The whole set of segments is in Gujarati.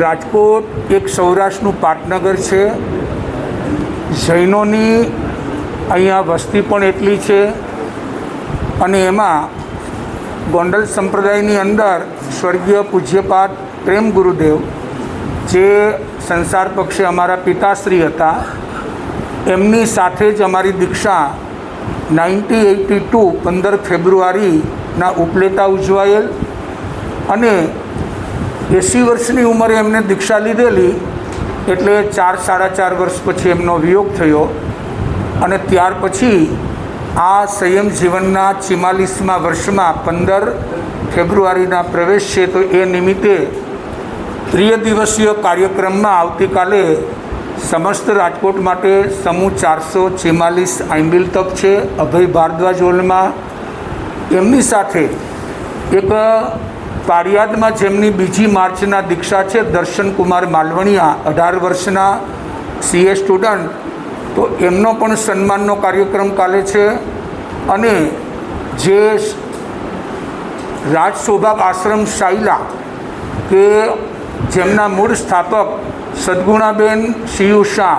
રાજકોટ એક સૌરાષ્ટ્રનું પાટનગર છે. જૈનોની અહીંયા વસ્તી પણ એટલી છે. અને એમાં ગોંડલ સંપ્રદાયની અંદર સ્વર્ગીય પૂજ્યપાઠ પ્રેમ ગુરુદેવ, જે સંસાર પક્ષે અમારા પિતાશ્રી હતા, એમની સાથે જ અમારી દીક્ષા નાઇન્ટી એટી ટુ પંદર ફેબ્રુઆરીના ઉપલેટા ઉજવાયેલ અને એંસી વર્ષની ઉંમરે એમને દીક્ષા લીધેલી એટલે ચાર, સાડા ચાર વર્ષ પછી એમનો વિયોગ થયો અને ત્યાર પછી આ સંયમ જીવનના ચિમાલીસમાં વર્ષમાં પંદર ફેબ્રુઆરીના પ્રવેશ છે તો એ નિમિત્તે ત્રિય દિવસીય કાર્યક્રમમાં આવતીકાલે સમસ્ત રાજકોટ માટે સમૂહ ચારસો છેમાલીસ આંબિલ તપ છે. અભય ભારદ્વાજ હોલમાં એમની સાથે એક પારિયાદમાં જેમની બીજી માર્ચના દીક્ષા છે દર્શનકુમાર માલવણીયા, અઢાર વર્ષના સીએ સ્ટુડન્ટ. તો એમનો પણ સન્માનનો કાર્યક્રમ કાલે છે અને જે રાજશોભાગ આશ્રમ શાઇલા કે જેમના મૂળ સ્થાપક સદગુણાબેન શિયુ શાહ,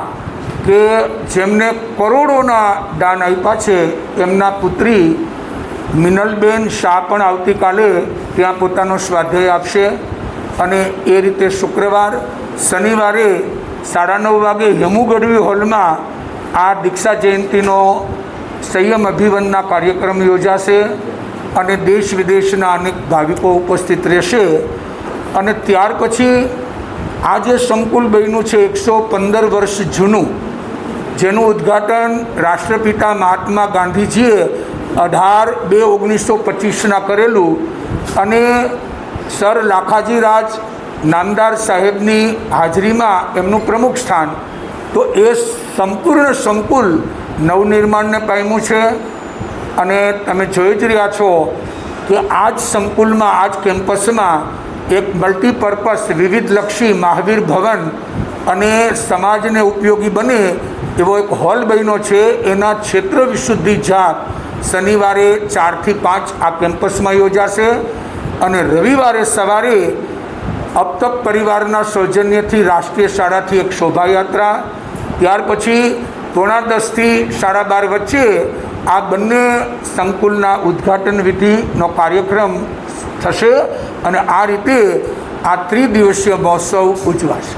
કે જેમને કરોડોના દાન આપ્યા છે, એમના પુત્રી મિનલબેન શાહ પણ આવતીકાલે ત્યાં પોતાનો સ્વાધ્યાય આપશે. અને એ રીતે શુક્રવાર, શનિવારે સાડા નવ વાગે હેમુગઢવી હોલમાં આ દીક્ષા જયંતિનો સંયમ અભિવનના કાર્યક્રમ યોજાશે અને દેશ વિદેશના અનેક ભાવિકો ઉપસ્થિત રહેશે. અને ત્યાર પછી આ જે સંકુલ બન્યું છે એકસો પંદર વર્ષ જૂનું, જેનું ઉદ્ઘાટન રાષ્ટ્રપિતા મહાત્મા ગાંધીજીએ અઢાર બે ઓગણીસો પચીસના કરેલું અને સર લાખાજી રાજ નામદાર સાહેબની હાજરીમાં એમનું પ્રમુખ સ્થાન. તો એ સંપૂર્ણ સંકુલ નવનિર્માણને પામ્યું છે અને તમે જોઈ જ રહ્યા છો કે આ જ સંકુલમાં, આ જ કેમ્પસમાં એક મલ્ટીપર્પઝ વિવિધલક્ષી મહાવીર ભવન અને સમાજને ઉપયોગી બને એવો એક હોલ બન્યો છે. એના ક્ષેત્ર વિશુદ્ધિ જાત શનિવારે ચારથી પાંચ આ કેમ્પસમાં યોજાશે અને રવિવારે સવારે અબતક પરિવારના સૌજન્યથી રાષ્ટ્રીય શાળાથી એક શોભાયાત્રા. ત્યાર પછી પોણા દસથી સાડા બાર વચ્ચે આ બંને સંકુલના ઉદ્ઘાટન વિધિનો કાર્યક્રમ થશે. અને આ રીતે આ ત્રિદિવસીય મહોત્સવ ઉજવાશે.